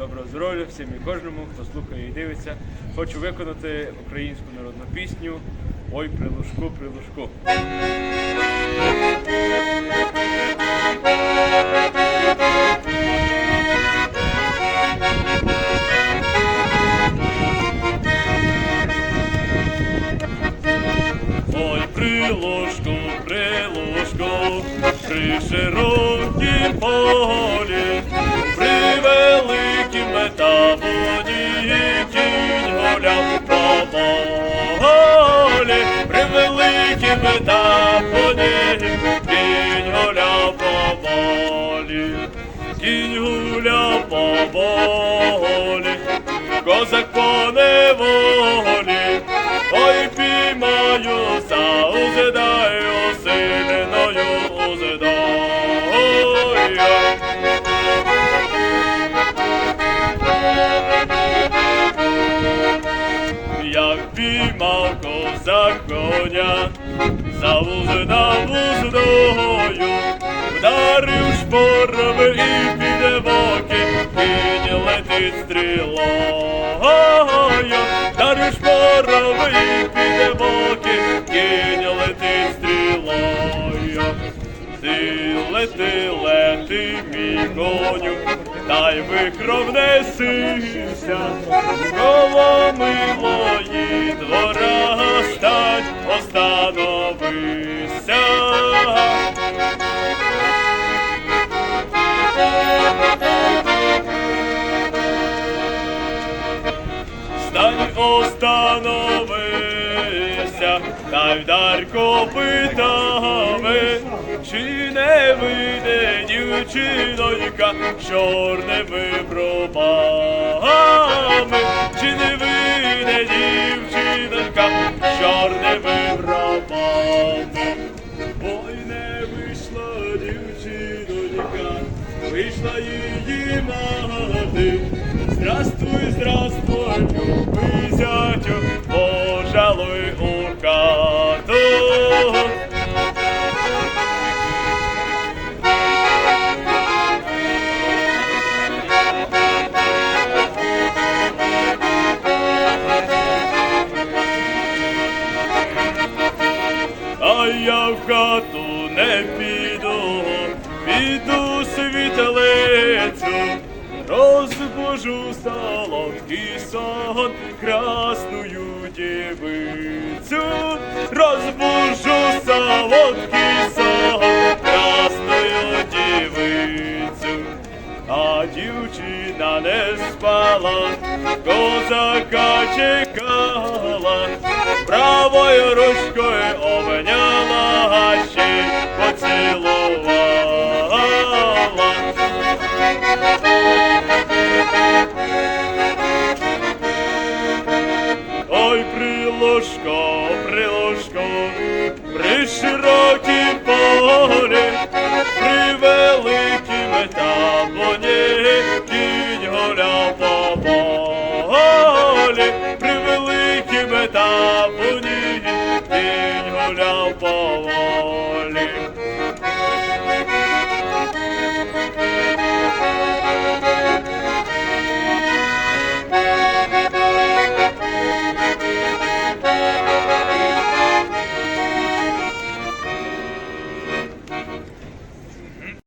доброго здоров'я всім і кожному, хто слухає і дивиться. Хочу виконати українську народну пісню Ой, прилушку, прилушку. Ой, прилушку, прилушку, при широкім полі, великім метаводі кінь гуляв по полі, кінь гуляв по полі, козак по неволі, ой, піймаю, заузидаю, сильною узидаю. Як піймав козак коня, завузинав уздою, вдарив шпорами і піде боки, кінь летить стрілою, вдарив шпорами і піде боки, кінь летить стрілою. Ти лети, лети, мій коню, та й викров несися, коло милої двора остановися, та й вдар копитами, чи не вийде дівчинонька з чорними бровами, чи не вийде дівчинонька з чорними бровами. Ой, не вийшла дівчинонька, вийшла її мати. Здравствуй, здравствуй, любий пожалуй у. А я в хату не піду, піду світлицю, розбужу солодкий сон, девицю, розбужу солодкий сон, красную дівицю, А дівчина не спала, козака чекала, правою ручкою ложко, при ложко, при широкі полі, при великім метабоні, кінь голяв по полі, при великім метабоні, кінь голяв по волі.